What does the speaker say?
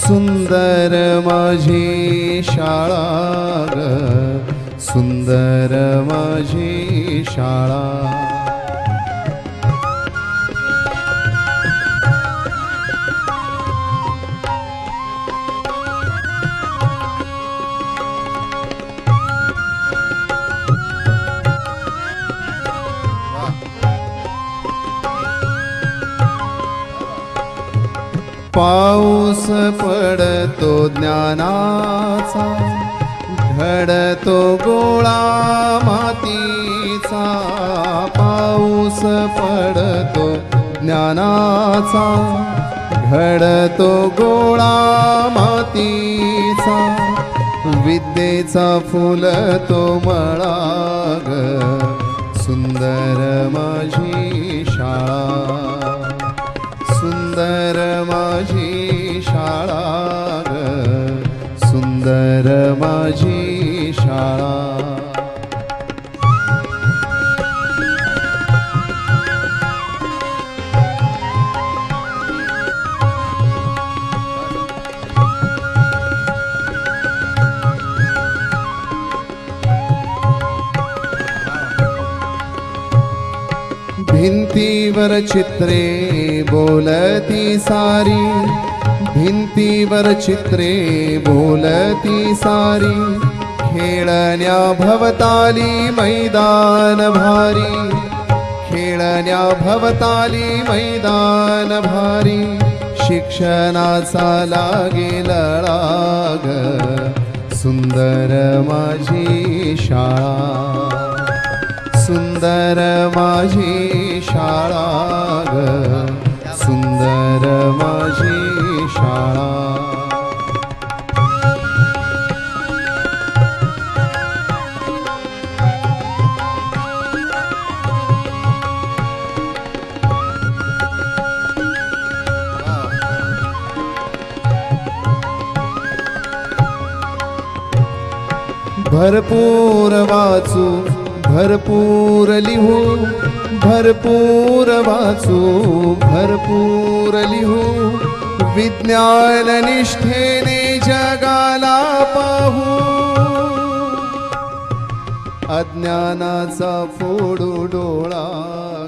सुंदर माझी शाळा ग. सुंदर माझी शाळा. पाऊस पडतो ज्ञानाचा घडतो गोळा मातीचा. पाऊस पडतो ज्ञानाचा घडतो गोळा मातीचा. विद्येचा फुल तो मळाग ग सुंदर माझी शाळा. सुंदर माझी शाळा. भिंतीवर चित्रे बोलती सारी. भिंतीवर चित्रे बोलती सारी खेळण्या भवताली मैदान भारी खेळण्या भवताली मैदान भारी शिक्षणाचा लागे लळाग सुंदर माझी शाळा सुंदर माझी शाळा ग भरपूर वाचू भरपूर लिहू भरपूर वाचू भरपूर लिहू. विज्ञान निष्ठेने जगाला पाहू. अज्ञानाचा फोडू डोळा